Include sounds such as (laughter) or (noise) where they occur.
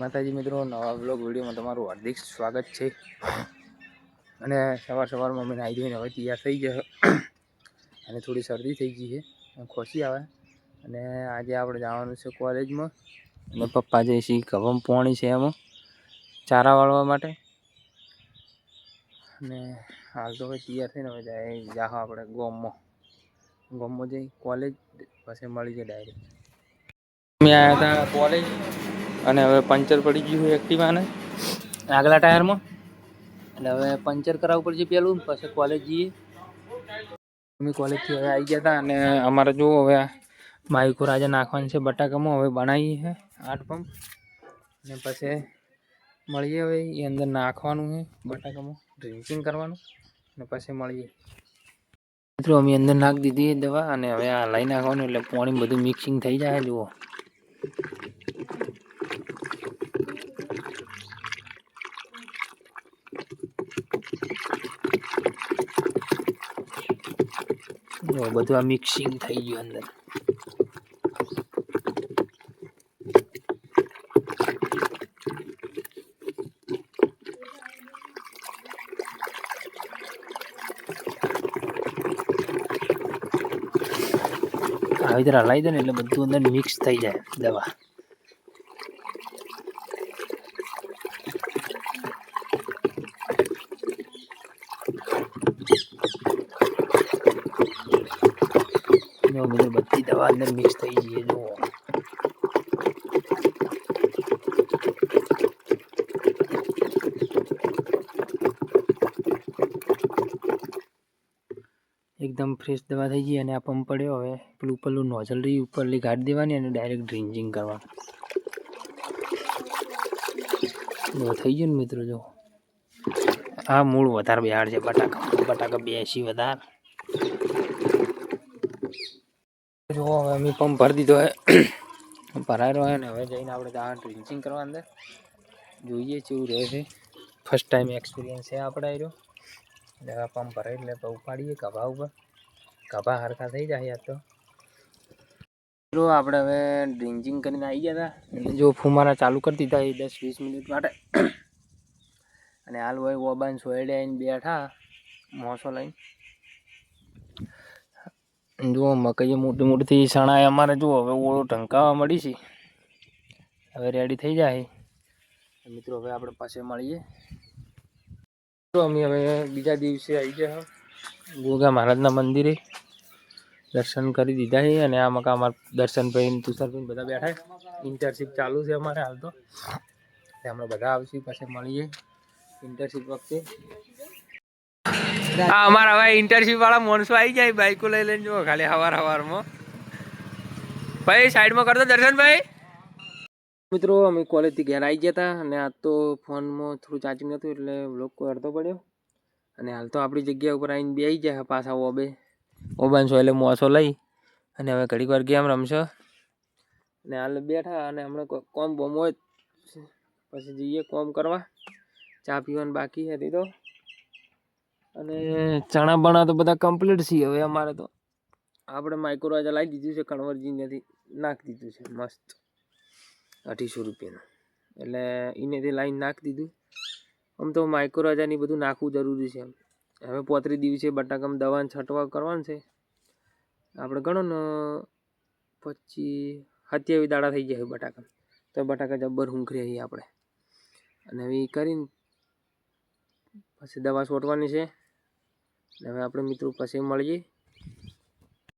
માતાજી મિત્રો, નવા બ્લોગ વિડીયોમાં તમારું હાર્દિક સ્વાગત છે. અને સવાર સવારમાં અમે નાહી ધોઈને હવે તૈયાર થઈ ગયા. અને થોડી શરદી થઈ ગઈ છે. ખોસી આવે. અને આજે આપણે જવાનું છે કોલેજમાં. અને પપ્પા જે છે કવમ પોણી છે એમાં. ચારા વાળવા માટે. અને હાલ તો હવે તૈયાર થઈને હવે જાય જાહો આપણે ગોમમાં. ગોમમાં જઈ કોલેજ, પછી મળી જાય ડાયરેક્ટ અમે આવ્યા હતા કોલેજ. અને હવે પંચર પડી ગયું છે એક્ટિવાને. આગલા ટાયરમાં. એટલે હવે પંચર કરાવવું પડશે પેલું પછી કોલેજ જઈએ. અમે કોલેજથી હવે આવી ગયા હતા અને અમારે જો હવે આ બાઈકો રાજા નાખવાની છે બટાકામાં હવે બનાવીએ છે આઠ પંપ. ને પછી મળીએ હવે એ અંદર નાખવાનું છે બટાકામાં ડ્રિંકિંગ કરવાનું અને પછી મળીએ. મિત્રો અમે અંદર નાખી દીધી દવા અને હવે આ લઈ નાખવાનું એટલે પાણી બધું મિક્સિંગ થઈ જાય જુઓ. જો બધું આ મિક્સિંગ થઈ ગયું અંદર. આવી રીતે હલાવી દે ને એટલે બધું અંદર મિક્સ થઈ જાય દવા. જો બધું, બધી દવા અંદર મિક્સ થઈ છે જુઓ. એકદમ ફ્રેશ દવા થઈ ગઈ અને આ પંપ પડ્યો હવે. પેલું ઉપરલું નોઝલ રહી ઉપરલી ગાડી દેવાની અને ડાયરેક્ટ ડ્રિન્ચિંગ કરવાનું. થઈ ગયું ને મિત્રો જો આ મૂળ વધારે બેહાડ છે, બટાકા બટાકા બેસી વધારે. જો હવે અમે પંપ ભરી દીધો હે. (coughs) ભરાઈ રહ્યો ને હવે જઈને આપણે ત્યાં ડ્રિંકિંગ કરવા અંદર. જોઈએ કેવું રહે છે. ફર્સ્ટ ટાઈમ એક્સપિરિયન્સ છે આપણે આવ્યો એટલે હવે પંપ ભરાય એટલે ઉપાડીએ કભા ઉપર. કભા હરખા થઈ જાય યાર તો. મિત્રો આપણે હવે ડ્રિંકિંગ કરીને આવી ગયા હતા જો ફુમારા ચાલુ કરી દીધા એ દસ વીસ મિનિટ માટે. (coughs) અને હાલ હોય ઓબાન સોયડે આવીને બેઠા. મોસો લઈને. જુઓ, મકઈ મોટી મોટી સણાએ અમારે, જુઓ, હવે ઓળો ઢંકાવા મળી છે. હવે રેડી થઈ જાય. મિત્રો, હવે આપણે પાસે મળીએ. તો અમે હવે બીજા દિવસે આવી ગયા ગોગા મહારાજના મંદિરે દર્શન કરી દીધા છે અને આ મકા અમારા દર્શનભાઈ તુષારભાઈ બધા બેઠા ઇન્ટર્નશીપ ચાલુ છે અમારે હાલ તો. હમણાં બધા આવશું પાસે મળીએ ઇન્ટર્નશીપ વખતે. હા, અમારા હવે ઇન્ટર્નશીપ વાળા માણસો આવી જાય બાઈકો લઈ લઈને જુઓ ખાલી હવાર હવારમાં. ભાઈ સાઈડમાં કરતો દર્શનભાઈ. મિત્રો, અમે કોલેજથી ઘેર આવી ગયા હતા અને આ તો ફોનમાં થોડું ચાર્જિંગ હતું એટલે બ્લોક કરતો પડ્યો. અને હાલ તો આપણી જગ્યા ઉપર આવીને બે આવી જાય પાછા ઓબે. ઓબાન એટલે મોસો લઈ. અને હવે ઘડીક વાર ગેમ રમશો. અને હાલ બેઠા અને હમણાં કોમ બોમ હોય પછી જઈએ કોમ કરવા. ચા પીવાનું બાકી હતી તો. અને ચણા બણા તો બધા કમ્પ્લીટ છે હવે અમારે તો. આપણે માઇક્રો રાજા લાવી દીધું છે કણવરજીનેથી નાખી દીધું છે, મસ્ત. અઢીસો રૂપિયાનું. એટલે એનેથી લાઈન નાખી દીધું. આમ તો માઇક્રોવાજાની બધું નાખવું જરૂરી છે હવે પોત્રી દિવસે બટાકામાં દવાને છંટવા કરવાનું છે. આપણે ગણો ને પછી હત્યાવી દાડા થઈ જાય બટાકા તો બટાકા જબ્બર હુંખરી આવી આપણે. અને હવે કરીને પછી દવા છોટવાની છે. હવે આપણે મિત્રો પછી મળીએ.